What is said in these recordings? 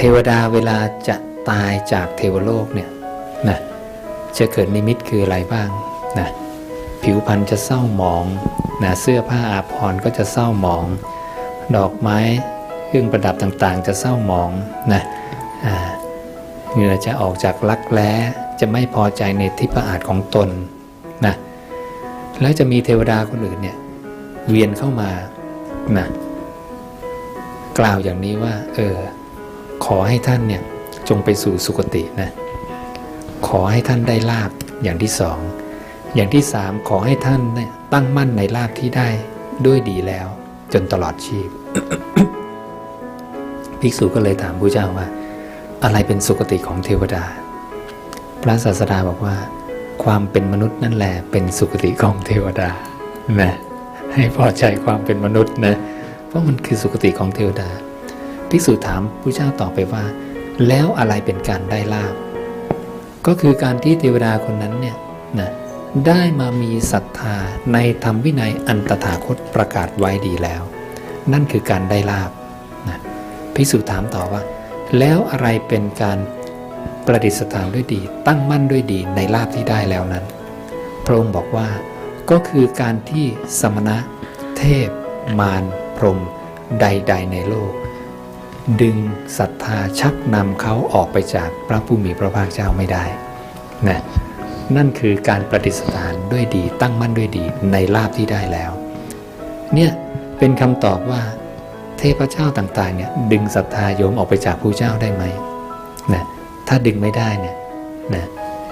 เทวดาเวลาจะตายจากเทวโลกเนี่ยนะจะเกิดนิมิตคืออะไรบ้างนะผิวพรรณจะเศร้าหมองนะเสื้อผ้าอาภรณ์ก็จะเศร้าหมอง ดอกไม้เครื่องประดับต่างๆ จะเศร้าหมองนะเหงื่อจะออกจากรักแร้จะไม่พอใจในทิพอาจของตนนะแล้วจะมีเทวดาคนอื่นเนี่ยเวียนเข้ามานะกล่าวอย่างนี้ว่า เออ อให้ท่านเนี่ยจงไปสู่สุคตินะขอให้ท่านได้ลาบอย่างที่สอง อย่างที่สามขอให้ท่านเนี่ยตั้งมั่นในลาบที่ได้ด้วยดีแล้ว จนตลอดชีพ ภิกษุก็เลยถามพระเจ้าว่า อะไรเป็นสุคติของเทวดา พระศาสดาบอกว่า ความเป็นมนุษย์นั่นแหละเป็นสุคติของเทวดานะให้พอใจความเป็นมนุษย์นะ เพราะมันคือสุคติของเทวดา ภิกษุถามพระเจ้าตอบไปว่า แล้วอะไรเป็นการได้ลาบก็คือการที่เทวดาคนนั้นเนี่ยนะได้มามีศรัทธาในธรรมวินัยอันตถาคตประกาศไว้ดีแล้ว นั่นคือการได้ลาบนะภิกษุถามต่อว่า แล้วอะไรเป็นการประดิษฐานด้วยดี ตั้งมั่นด้วยดีในลาบที่ได้แล้วนั้น พระองค์บอกว่าก็คือการที่สมณะ เทพ มารพรหมใด ๆ ในโลก ดึงศรัทธาชักนำเขาออกไปจากพระผู้มีพระภาคเจ้าไม่ได้นะนั่นคือการประดิษฐานด้วยดีตั้งมั่นด้วยดีในลาบที่ได้แล้ว เนี่ยเป็นคำตอบว่าเทพเจ้าต่างๆเนี่ยดึงศรัทธาโยมออกไปจากผู้เจ้าได้ไหมนะถ้าดึงไม่ได้เนี่ยนะ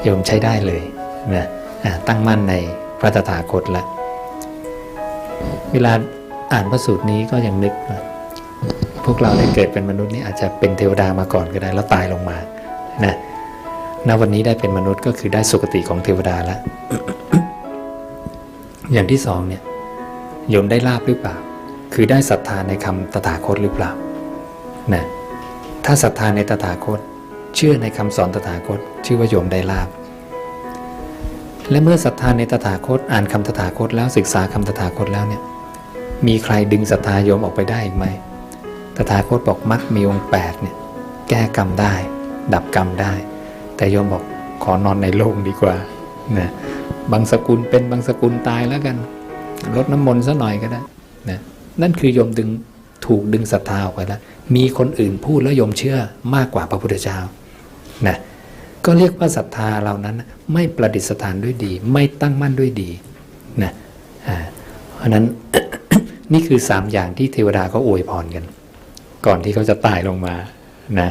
โยมใช้ได้เลยนะอะตั้งมั่นในพระตถาคตละ เวลาอ่านพระสูตรนี้ก็ยังนึกว่า พวกเราได้เกิดเป็นมนุษย์นี่อาจจะเป็นเทวดามาก่อนก็ได้แล้วตายลงมานะณวันนี้ได้เป็นมนุษย์ก็คือได้สุคติของเทวดาแล้วอย่างที่สองเนี่ยโยมได้ลาบหรือเปล่า คือได้ศรัทธาในคำตถาคตหรือเปล่านะถ้าศรัทธาในตถาคต เชื่อในคำสอนตถาคต ชื่อว่าโยมได้ลาบและเมื่อศรัทธาในตถาคตอ่านคำตถาคตแล้วศึกษาคำตถาคตแล้วเนี่ยมีใครดึงศรัทธาโยมออกไปได้อีกไหม ตถาคตบอกมักมีองค์แปดเนี่ยแก้กรรมได้ ดับกรรมได้ แต่โยมบอกขอนอนในโลกดีกว่านะบางสกุลเป็นบางสกุลตายแล้วกันลดน้ำมนต์ซะหน่อยก็ได้นะนั่นคือโยมดึงถูกดึงศรัทธาออกไปแล้วมีคนอื่นพูดแล้วโยมเชื่อมากกว่าพระพุทธเจ้านะก็เรียกว่าศรัทธาเรานั้นไม่ประดิษฐานด้วยดี ไม่ตั้งมั่นด้วยดีนะเพราะฉะนั้นนี่คือสามอย่างที่เทวดาเขาอวยพรกัน ก่อนที่เขาจะตายลงมานะ